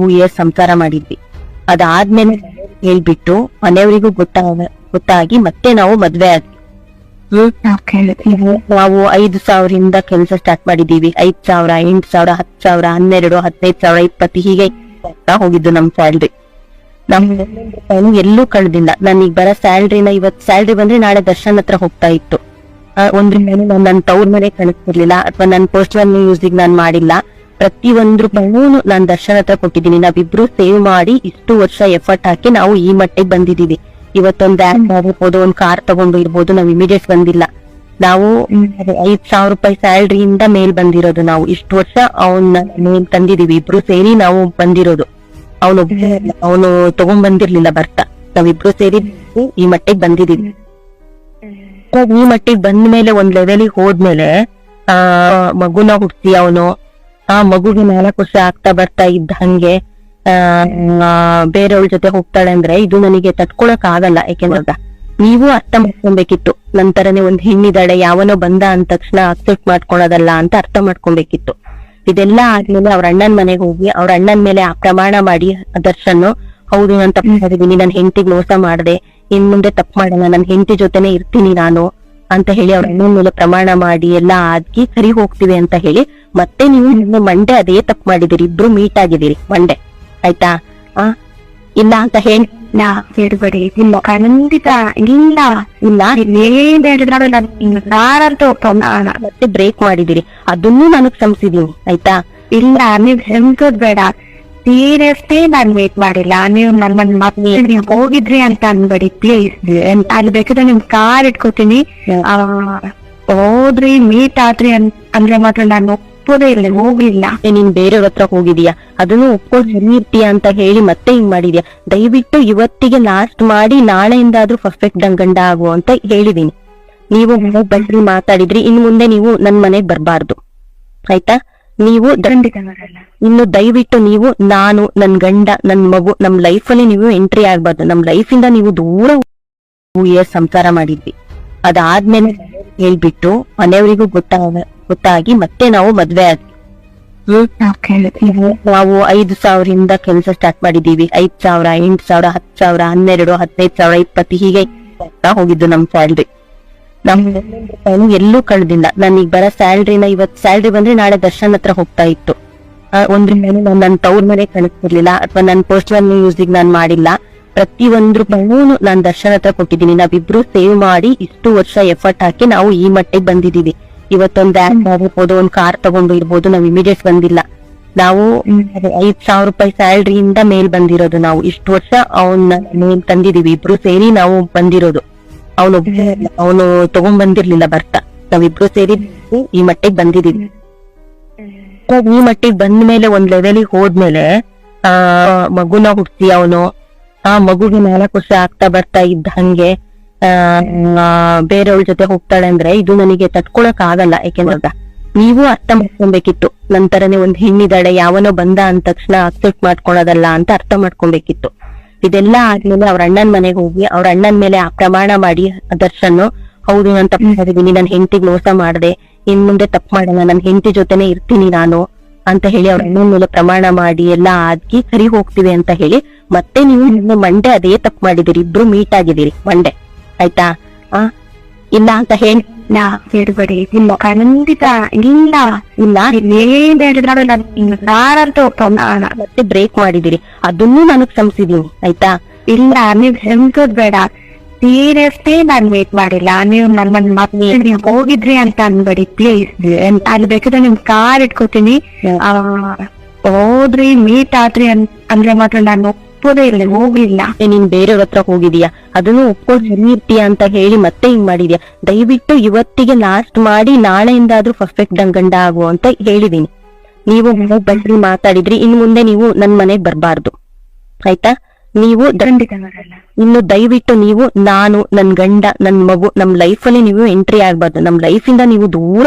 Two years ಸಂಸಾರ ಮಾಡಿದ್ವಿ. ಅದಾದ್ಮೇಲೆ ಹೇಳ್ಬಿಟ್ಟು ಮನೆಯವರಿಗೂ ಗೊತ್ತಾಗ ಗೊತ್ತಾಗಿ ಮತ್ತೆ ನಾವು ಮದ್ವೆ ಆದ್ವಿ. ನಾವು ಐದು ಸಾವಿರದಿಂದ ಕೆಲಸ ಸ್ಟಾರ್ಟ್ ಮಾಡಿದೀವಿ ಐದ್ ಸಾವಿರ ಎಂಟ್ ಸಾವಿರ ಹತ್ ಸಾವಿರ ಹನ್ನೆರಡು ಹದಿನೈದು ಸಾವಿರ ಇಪ್ಪತ್ತು ಹೀಗೆ ಹೋಗಿದ್ದು ನಮ್ ಸ್ಯಾಲ್ರಿ ನಮ್ ಎಲ್ಲೂ ಕಳ್ದಿಲ್ಲ. ನನಗ್ ಬರೋ ಸ್ಯಾಲ್ರಿನ ಇವತ್ ಸ್ಯಾಲ್ರಿ ಬಂದ್ರೆ ನಾಳೆ ದರ್ಶನ್ ಹತ್ರ ಹೋಗ್ತಾ ಇತ್ತು. ಒಂದ್ರಿಂದ ಒಂದ್ರ ಮೇಲೆ ನಾನು ನನ್ನ ತವ್ರ ಮನೆ ಕಳಿಸ್ತಿರ್ಲಿಲ್ಲ. ಅಥವಾ ನನ್ನ ಪರ್ಸನಲ್ ಯೂಸಿಗೆ ನಾನು ಮಾಡಿಲ್ಲ. ಪ್ರತಿ ಒಂದ್ ರೂಪಾಯಿನೂ ನಾನ್ ದರ್ಶನ ಹತ್ರ ಕೊಟ್ಟಿದ್ದೀನಿ. ನಾವಿಬ್ರು ಸೇವ್ ಮಾಡಿ ಇಷ್ಟು ವರ್ಷ ಎಫರ್ಟ್ ಹಾಕಿ ನಾವು ಈ ಮಟ್ಟಿಗೆ ಬಂದಿದೀವಿ ಇವತ್ತೊಂದ್ ಆ್ಯಪ್ ಆಗಿರ್ಬೋದು ಒಂದ್ ಕಾರ್ ತಗೊಂಡು ಇರ್ಬೋದು ನಾವ್ ಇಮಿಡಿಯೇಟ್ ಬಂದಿಲ್ಲ. ನಾವು ಐದ್ ಸಾವಿರ ರೂಪಾಯಿ ಸ್ಯಾಲ್ರಿಯಿಂದ ಮೇಲ್ ಬಂದಿರೋದು ನಾವು. ಇಷ್ಟು ವರ್ಷ ಅವನ್ನ ಮೇಲ್ ತಂದಿದೀವಿ ಇಬ್ರು ಸೇರಿ ನಾವು ಬಂದಿರೋದು. ಅವನು ಅವನು ತಗೊಂಡ್ ಬಂದಿರ್ಲಿಲ್ಲ ಬರ್ತಾ ನಾವಿಬ್ರು ಸೇರಿ ಈ ಮಟ್ಟಿಗೆ ಬಂದಿದೀವಿ ಈ ಮಟ್ಟಿಗೆ ಬಂದ್ಮೇಲೆ ಒಂದ್ ಲೆವೆಲಿಗೆ ಹೋದ್ಮೇಲೆ ಆ ಮಗುನ ಹುಟ್ಟಿ ಅವನು. ಆ ಮಗುಗೆ ನಾಲ್ಕು ವರ್ಷ ಆಗ್ತಾ ಬರ್ತಾ ಇದ್ದ ಹಂಗೆ ಆ ಬೇರೆಯವ್ರ ಜೊತೆ ಹೋಗ್ತಾಳೆ ಅಂದ್ರೆ ಇದು ನನಗೆ ತಟ್ಕೊಳಕ್ ಆಗಲ್ಲ. ಯಾಕೆಂದ್ರೆ ನೀವು ಅರ್ಥ ಮಾಡ್ಕೊಬೇಕಿತ್ತು. ನಂತರನೇ ಒಂದ್ ಹೆಣ್ಣಿದಾಳೆ ಯಾವನೋ ಬಂದ ಅಂದ ತಕ್ಷಣ ಅಕ್ಸೆಪ್ಟ್ ಮಾಡ್ಕೊಳೋದಲ್ಲ ಅಂತ ಅರ್ಥ ಮಾಡ್ಕೊಬೇಕಿತ್ತು. ಇದೆಲ್ಲ ಆದ್ಮೇಲೆ ಅವ್ರ ಅಣ್ಣನ್ ಮನೆಗೆ ಹೋಗಿ ಅವ್ರ ಅಣ್ಣನ್ ಮೇಲೆ ಆ ಪ್ರಮಾಣ ಮಾಡಿ ದರ್ಶನ್ ಹೌದು ನಾನು ತಪ್ಪು ಮಾಡಿದೀನಿ ನನ್ ಹೆಂಡತಿಗೆ ಮೋಸ ಮಾಡಿದೆ ಇನ್ ಮುಂದೆ ತಪ್ಪು ಮಾಡಲ್ಲ ನನ್ ಹೆಂಡತಿ ಜೊತೆನೆ ಇರ್ತೀನಿ ನಾನು ಅಂತ ಹೇಳಿ ಅವ್ರ ಅಣ್ಣನ ಮೇಲೆ ಪ್ರಮಾಣ ಮಾಡಿ ಎಲ್ಲ ಆಗಿ ಸರಿ ಹೋಗ್ತಿವಿ ಅಂತ ಹೇಳಿ ಮತ್ತೆ ನೀವು ನಿಮ್ಮ ಮಂಡೆ ಅದೇ ತಪ್ಪು ಮಾಡಿದಿರಿ. ಇಬ್ರು ಮೀಟ್ ಆಗಿದ್ದೀರಿ ಮಂಡೆ ಆಯ್ತಾ? ಆ ಇಲ್ಲ ಅಂತ ಹೇಳಿ. ನಾ ಇಲ್ಲ ಖಂಡಿತ ಇಲ್ಲ. ಇಲ್ಲ? ಏನ್ ಹೇಳಿದ್ರು. ಮತ್ತೆ ಬ್ರೇಕ್ ಮಾಡಿದಿರಿ. ಅದನ್ನು ನಾನು ಕ್ಷಮಿಸಿದೀನಿ. ಆಯ್ತಾ? ಇಲ್ಲ ನೀವ್ ಹೆಂಗದ್ ಬೇಡ. ಸೀರಿಯಸ್ಲಿ ನಾನ್ ವೇಟ್ ಮಾಡಿಲ್ಲ. ನೀವು ನನ್ ನೀವ್ ಹೋಗಿದ್ರಿ ಅಂತ ಅನ್ಬೇಡಿ ಪ್ಲೀಸ್ ಅಲ್ಲಿ ಬೇಕಾದ್ರೆ ನಿಮ್ ಕಾರ್ ಇಟ್ಕೋತೀನಿ. ಆ, ಹೋದ್ರಿ ಮೀಟ್ ಆದ್ರಿ ಅಂದ್ರೆ ಮಾತ್ರ ನಾನು ಒಪ್ಪೋದೇ ಇಲ್ಲ ಹೋಗ್ಲಿಲ್ಲ. ನೀನ್ ಬೇರೆಯವ್ರ ಹತ್ರ ಹೋಗಿದೀಯಾ? ಅದನ್ನು ಒಪ್ಕೊಂಡು ಸರಿ ಇರ್ತೀಯ ಅಂತ ಹೇಳಿ ಮತ್ತೆ ಹಿಂಗ್ ಮಾಡಿದ್ಯಾ? ದಯವಿಟ್ಟು ಇವತ್ತಿಗೆ ಲಾಸ್ಟ್ ಮಾಡಿ ನಾಳೆಯಿಂದಾದ್ರೂ ಪರ್ಫೆಕ್ಟ್ ಗಂಡ ಆಗು ಅಂತ ಹೇಳಿದೀನಿ. ನೀವು ಬಂದ್ರಿ ಮಾತಾಡಿದ್ರಿ. ಇನ್ ಮುಂದೆ ನೀವು ನನ್ ಮನೆಗ್ ಬರ್ಬಾರ್ದು. ಆಯ್ತಾ? ನೀವು ಇನ್ನು ದಯವಿಟ್ಟು ನೀವು ನಾನು ನನ್ ಗಂಡ ನನ್ ಮಗು ನಮ್ ಲೈಫ್ ಅಲ್ಲಿ ನೀವು ಎಂಟ್ರಿ ಆಗ್ಬಾರ್ದು. ನಮ್ ಲೈಫ್ ಇಂದ ನೀವು ದೂರ ಇಯರ್ಸ್ ಸಂಸಾರ ಮಾಡಿದ್ವಿ. ಅದಾದ್ಮೇಲೆ ಹೇಳ್ಬಿಟ್ಟು ಮನೆಯವರಿಗೂ ಗೊತ್ತಾಗ ಗೊತ್ತಾಗಿ ಮತ್ತೆ ನಾವು ಮದ್ವೆ ಆದ್ವಿ. ನಾವು ಐದು ಸಾವಿರದಿಂದ ಕೆಲಸ ಸ್ಟಾರ್ಟ್ ಮಾಡಿದೀವಿ ಐದ್ ಸಾವಿರ ಎಂಟ್ ಸಾವಿರ ಹತ್ ಸಾವಿರ ಹನ್ನೆರಡು ಹದಿನೈದು ಸಾವಿರ ಇಪ್ಪತ್ತು ಹೀಗೆ ಹೋಗಿದ್ದು ನಮ್ ಸ್ಯಾಲ್ರಿ ನಮ್ ರೂಪಾಯಿನೂ ಎಲ್ಲೂ ಕಳ್ದಿಲ್ಲ. ನನಗ್ ಬರೋ ಸ್ಯಾಲ್ರಿನ ಇವತ್ ಸ್ಯಾಲ್ರಿ ಬಂದ್ರೆ ನಾಳೆ ದರ್ಶನ್ ಹತ್ರ ಹೋಗ್ತಾ ಇತ್ತು. ಒಂದ್ರಿಂದ ನಾನು ನನ್ನ ತವ್ರ ಮನೆ ಕಳಿಸ್ತಿರ್ಲಿಲ್ಲ ಅಥವಾ ನನ್ನ ಪರ್ಸನಲ್ ಯೂಸಿಗೆ ನಾನು ಮಾಡಿಲ್ಲ. ಪ್ರತಿ ಒಂದ್ ನಾನ್ ದರ್ಶನ್ ಹತ್ರ ಕೊಟ್ಟಿದ್ದೀನಿ. ನಾವಿಬ್ರು ಸೇವ್ ಮಾಡಿ ಇಷ್ಟು ವರ್ಷ ಎಫರ್ಟ್ ಹಾಕಿ ನಾವು ಈ ಮಟ್ಟಿಗೆ ಬಂದಿದೀವಿ ಇವತ್ತೊಂದ್ ಆ್ಯಪ್ ಆಗಿರ್ಬೋದು ಒಂದ್ ಕಾರ್ ತಗೊಂಡು ಇರ್ಬೋದು, ನಾವು ಇಮಿಡಿಯೇಟ್ ಬಂದಿಲ್ಲ. ನಾವು ಐದ್ ಸಾವಿರ ರೂಪಾಯಿ ಸ್ಯಾಲ್ರಿಯಿಂದ ಮೇಲ್ ಬಂದಿರೋದು ನಾವು. ಇಷ್ಟು ವರ್ಷ ಅವನ್ನ ಮೇಲ್ ತಂದಿದೀವಿ ಇಬ್ರು ಸೇರಿ ನಾವು ಬಂದಿರೋದು. ಅವನು ಅವನು ತಗೊಂಡ್ ಬಂದಿರ್ಲಿಲ್ಲ ಬರ್ತಾ ನಾವಿಬ್ರು ಸೇರಿ ಈ ಮಟ್ಟಿಗೆ ಬಂದಿದೀವಿ. ಈ ಮಟ್ಟಿಗೆ ಬಂದ ಮೇಲೆ ಒಂದ್ ಲೆವೆಲಿಗೆ ಹೋದ್ಮೇಲೆ, ಆ, ಮಗುನ ಹುಟ್ಟಿ ಅವನು. ಆ ಮಗುಗೆ ನಾಲ್ಕು ವರ್ಷ ಆಗ್ತಾ ಬರ್ತಾ ಇದ್ದ ಹಂಗೆ, ಆ ಬೇರೆಯವ್ರ ಜೊತೆ ಹೋಗ್ತಾಳೆ ಅಂದ್ರೆ ಇದು ನನಗೆ ತಟ್ಕೊಳಕ್ ಆಗಲ್ಲ. ಯಾಕೆಂದ್ರೆ ನೀವು ಅರ್ಥ ಮಾಡ್ಕೊಬೇಕಿತ್ತು. ನಂತರನೇ ಒಂದ್ ಹೆಣ್ಣಿದಾಳೆ ಯಾವನೋ ಬಂದ ಅಂದ ತಕ್ಷಣ ಅಕ್ಸೆಪ್ಟ್ ಮಾಡ್ಕೊಳೋದಲ್ಲ ಅಂತ ಅರ್ಥ ಮಾಡ್ಕೊಬೇಕಿತ್ತು. ಇದೆಲ್ಲ ಆದ್ಮೇಲೆ ಅವ್ರ ಅಣ್ಣನ್ ಮನೆಗೆ ಹೋಗಿ ಅವ್ರ ಅಣ್ಣನ್ ಮೇಲೆ ಆ ಪ್ರಮಾಣ ಮಾಡಿ ದರ್ಶನ್ ಹೌದು ನಾನು ತಪ್ಪು ಮಾಡಿದೀನಿ, ನನ್ ಹೆಂಡತಿಗೆ ಮೋಸ ಮಾಡಿದೆ, ಇನ್ ಮುಂದೆ ತಪ್ಪು ಮಾಡಲ್ಲ, ನನ್ ಹೆಂಡತಿ ಜೊತೆನೆ ಇರ್ತೀನಿ ನಾನು, ಅಂತ ಹೇಳಿ ಅವ್ರ ಅಣ್ಣನ್ ಮೇಲೆ ಪ್ರಮಾಣ ಮಾಡಿ ಎಲ್ಲಾ ಆಗಿ ಸರಿ ಹೋಗ್ತಿವಿ ಅಂತ ಹೇಳಿ ಮತ್ತೆ ನೀವು ನಿಮ್ಮ ಮಂಡೆ ಅದೇ ತಪ್ಪು ಮಾಡಿದಿರಿ ಇಬ್ರು ಮೀಟ್ ಆಗಿದ್ದೀರಿ ಮಂಡೆ ಆಯ್ತಾ? ಆ, ಇಲ್ಲ ಅಂತ ಹೇಳಿ. ನಾ ಬೇಡಬೇಡಿ ಇಲ್ಲ ಖಂಡಿತ ಇಲ್ಲ ಇಲ್ಲ ಏನ್ ಹೇಳಿದ್ರು ನಾನು ಯಾರಂತೂ. ಮತ್ತೆ ಬ್ರೇಕ್ ಮಾಡಿದಿರಿ ಅದನ್ನು ನಾನು ಕ್ಷಮಿಸಿದೀನಿ ಆಯ್ತಾ? ಇಲ್ಲ ನೀವ್ ಹೆಂಗದ್ ಬೇಡ. ಸೀರಿಯಸ್ಲಿ ನಾನ್ ವೇಟ್ ಮಾಡಿಲ್ಲ. ನೀವು ನನ್ನ ಮತ್ತೆ ನೀವ್ ಹೋಗಿದ್ರಿ ಅಂತ ಅನ್ಬೇಡಿ ಪ್ಲೀಸ್ ಅಲ್ಲಿ ಬೇಕಾದ್ರೆ ನಿಮ್ ಕಾರ್ ಇಟ್ಕೋತೀನಿ. ಹೋದ್ರಿ ಮೀಟ್ ಆದ್ರಿ ಅಂದ್ರೆ ಮಾತ್ರ ನಾನು ಒಪ್ಪೋದೇ ಇಲ್ಲ ಹೋಗ್ಲಿಲ್ಲ. ನೀನ್ ಬೇರೆಯವ್ರ ಹತ್ರ ಹೋಗಿದೀಯಾ? ಅದನ್ನು ಒಪ್ಕೊಂಡು ಸರಿ ಇರ್ತೀಯ ಅಂತ ಹೇಳಿ ಮತ್ತೆ ಹಿಂಗ್ ಮಾಡಿದ್ಯಾ? ದಯವಿಟ್ಟು ಇವತ್ತಿಗೆ ಲಾಸ್ಟ್ ಮಾಡಿ ನಾಳೆಯಿಂದಾದ್ರೂ ಪರ್ಫೆಕ್ಟ್ ಗಂಡ ಆಗು ಅಂತ ಹೇಳಿದೀನಿ. ನೀವು ಬಂದ್ರಿ ಮಾತಾಡಿದ್ರಿ ಇನ್ ಮುಂದೆ ನೀವು ನನ್ ಮನೆಗ್ ಬರ್ಬಾರ್ದು. ಆಯ್ತಾ? ನೀವು ಇನ್ನು ದಯವಿಟ್ಟು ನೀವು ನಾನು ನನ್ ಗಂಡ ನನ್ ಮಗು ನಮ್ ಲೈಫ್ ಅಲ್ಲಿ ನೀವು ಎಂಟ್ರಿ ಆಗ್ಬಾರ್ದು. ನಮ್ ಲೈಫ್ ಇಂದ ನೀವು ದೂರ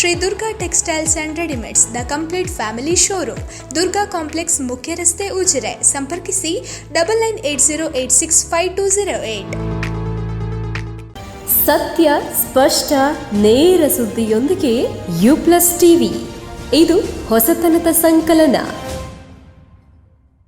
Shri Durga textiles and readymades, the complete family showroom, Durga complex ಮುಖ್ಯ ರಸ್ತೆ ಉಜಿರೆ. ಸಂಪರ್ಕಿಸಿ double nine eight zero eight six five two zero eight. ಸತ್ಯ, ಸ್ಪಷ್ಟ, ನೇರ ಸುದ್ದಿಯೊಂದಿಗೆ ಯು ಪ್ಲಸ್ ಟಿವಿ. ಇದು ಹೊಸತನದ ಸಂಕಲನ.